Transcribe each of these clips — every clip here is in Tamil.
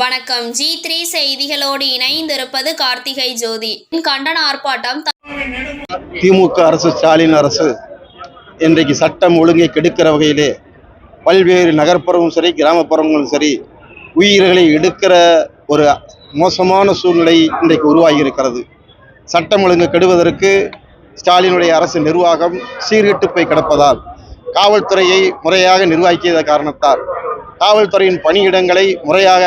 வணக்கம். ஜி த்ரீ செய்திகளோடு இணைந்திருப்பது கார்த்திகை ஜோதி. கண்டன ஆர்ப்பாட்டம் திமுக அரசு ஸ்டாலின் அரசு இன்றைக்கு சட்டம் ஒழுங்கை கெடுக்கிற வகையிலே பல்வேறு நகர்ப்புறமும் சரி கிராமப்புறங்களும் சரி உயிர்களை எடுக்கிற ஒரு மோசமான சூழ்நிலை இன்றைக்கு உருவாகி இருக்கிறது சட்டம் ஒழுங்கு கெடுவதற்கு ஸ்டாலினுடைய அரசு நிர்வாகம் சீர்கெட்டு போய் கிடப்பதால் காவல்துறையை முறையாக நிர்வகிக்காத காரணத்தால் காவல்துறையின் பணியிடங்களை முறையாக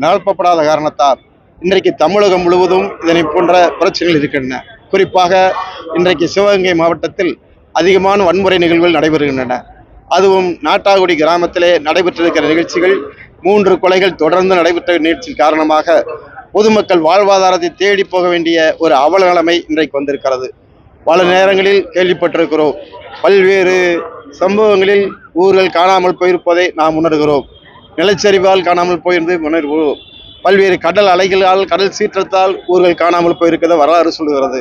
நிரப்பப்படாத காரணத்தால் இன்றைக்கு தமிழகம் முழுவதும் இதனை போன்ற பிரச்சனைகள் இருக்கின்றன. குறிப்பாக இன்றைக்கு சிவகங்கை மாவட்டத்தில் அதிகமான வன்முறை நிகழ்வுகள் நடைபெறுகின்றன. அதுவும் நாட்டாகுடி கிராமத்திலே நடைபெற்றிருக்கிற நிகழ்ச்சிகள் மூன்று கொலைகள் தொடர்ந்து நடைபெற்ற நிகழ்ச்சி காரணமாக பொதுமக்கள் வாழ்வாதாரத்தை தேடி போக வேண்டிய ஒரு அவல நிலைமை இன்றைக்கு வந்திருக்கிறது. பல நேரங்களில் கேள்விப்பட்டிருக்கிறோம். பல்வேறு சம்பவங்களில் ஊர்கள் காணாமல் போயிருப்பதை நாம் உணர்கிறோம். நிலச்சரிவால் காணாமல் போயிருந்து உணர்கிறோம் பல்வேறு கடல் அலைகளால் கடல் சீற்றத்தால் ஊர்கள் காணாமல் போயிருக்கிறத வரலாறு சொல்கிறது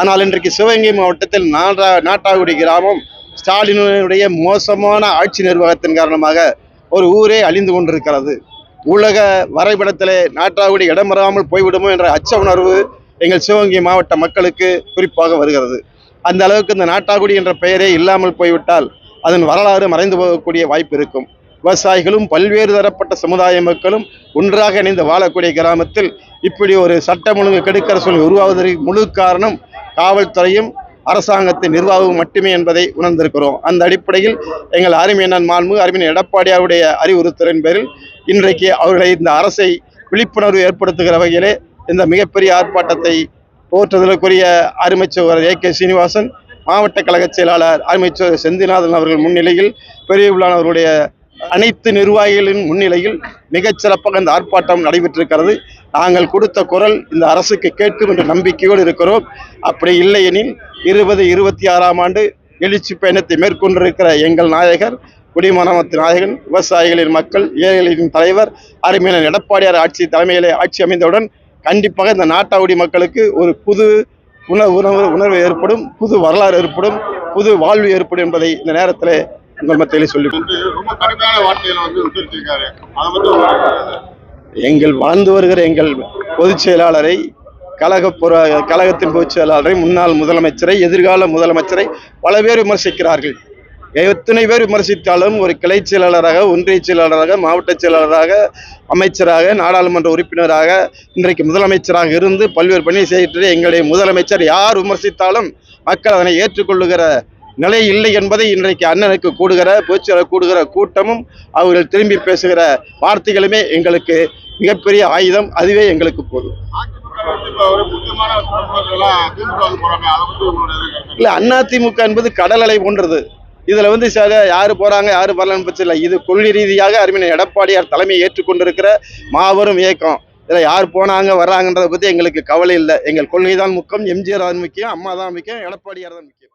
ஆனால் இன்றைக்கு சிவகங்கை மாவட்டத்தில் நாடா நாட்டாகுடி கிராமம் ஸ்டாலினுடைய மோசமான ஆட்சி நிர்வாகத்தின் காரணமாக ஒரு ஊரே அழிந்து கொண்டிருக்கிறது. உலக வரைபடத்திலே நாட்டாகுடி இடம்பெறாமல் போய்விடுமோ என்ற அச்ச உணர்வு எங்கள் சிவகங்கை மாவட்ட மக்களுக்கு குறிப்பாக வருகிறது. அந்த அளவுக்கு இந்த நாட்டாகுடி என்ற பெயரே இல்லாமல் போய்விட்டால் அதன் வரலாறு மறைந்து போகக்கூடிய வாய்ப்பு இருக்கும். விவசாயிகளும் பல்வேறு தரப்பட்ட சமுதாய மக்களும் ஒன்றாக இணைந்து வாழக்கூடிய கிராமத்தில் இப்படி ஒரு சட்டம் ஒழுங்கு கெடுக்கிற சூழ்நிலை உருவாவதற்கு முழு காரணம் காவல்துறையும் அரசாங்கத்தின் நிர்வாகம் மட்டுமே என்பதை உணர்ந்திருக்கிறோம். அந்த அடிப்படையில் எங்கள் அருமையண்ணன் மாண்பு அருமையன் எடப்பாடியாருடைய அறிவுறுத்தலின் பேரில் இன்றைக்கு அவர்களை இந்த அரசை விழிப்புணர்வு ஏற்படுத்துகிற வகையிலே இந்த மிகப்பெரிய ஆர்ப்பாட்டத்தை போற்றுதலுக்குரிய அருமைச்சோர் ஏ கே சீனிவாசன் மாவட்ட கழக செயலாளர் அருமைச்சோர் செந்திநாதன் அவர்கள் முன்னிலையில் பெரிய அவர்களுடைய அனைத்து நிர்வாகிகளின் முன்னிலையில் மிகச் சிறப்பாக இந்த ஆர்ப்பாட்டம் நடைபெற்றிருக்கிறது. நாங்கள் கொடுத்த குரல் இந்த அரசுக்கு கேட்கும் என்ற நம்பிக்கையோடு இருக்கிறோம். அப்படி இல்லையெனில் இருபது இருபத்தி ஆறாம் ஆண்டு எழுச்சி பயணத்தை மேற்கொண்டிருக்கிற எங்கள் நாயகர் குடிமராமத்து நாயகன் விவசாயிகளின் மக்கள் ஏழைகளின் தலைவர் அருமையான எடப்பாடியார் ஆட்சி தலைமையிலே ஆட்சி அமைந்தவுடன் கண்டிப்பாக இந்த நாட்டாவுடி மக்களுக்கு ஒரு புது உணவு உணர்வு உணர்வு ஏற்படும் புது வரலாறு ஏற்படும் புது வாழ்வு ஏற்படும் என்பதை இந்த நேரத்தில் உங்கள் மத்தியிலே சொல்லி ரொம்ப கடுமையான வார்த்தையில வந்து உச்சரிச்சிருக்காரு. அதை வந்து ஒரு- எங்கள் வாழ்ந்து வருகிற எங்கள் பொதுச் செயலாளரை கழக புற கழகத்தின் பொதுச் செயலாளரை முன்னாள் முதலமைச்சரை எதிர்கால முதலமைச்சரை பல பேர் விமர்சிக்கிறார்கள். எத்தனை பேர் விமர்சித்தாலும் ஒரு கிளை செயலாளராக ஒன்றிய செயலாளராக மாவட்ட செயலாளராக அமைச்சராக நாடாளுமன்ற உறுப்பினராக இன்றைக்கு முதலமைச்சராக இருந்து பல்வேறு பணி செய்கின்ற எங்களுடைய முதலமைச்சர் யார் விமர்சித்தாலும் மக்கள் அதனை ஏற்றுக்கொள்ளுகிற நிலை இல்லை என்பதை இன்றைக்கு அண்ணனுக்கு கூடுகிற பொதுச்செயலர் கூடுகிற கூட்டமும் அவர்கள் திரும்பி பேசுகிற வார்த்தைகளுமே எங்களுக்கு மிகப்பெரிய ஆயுதம். அதுவே எங்களுக்கு போதும். இல்லை திமுக அதிமுக என்பது கடல் அலை போன்றது. இதில் வந்து சில யார் போகிறாங்க யார் வரலன்னு பட்சம் இல்லை. இது கொள்கை ரீதியாக அறிஞர் எடப்பாடியார் தலைமையை ஏற்றுக்கொண்டிருக்கிற மாபெரும் இயக்கம். இதில் யார் போனாங்க வர்றாங்கன்றதை பற்றி எங்களுக்கு கவலை இல்லை. எங்கள் கொள்கை தான் முக்கியம் எம்ஜிஆர் தான் முக்கியம் அம்மா தான் முக்கியம் எடப்பாடியார் தான் முக்கியம்.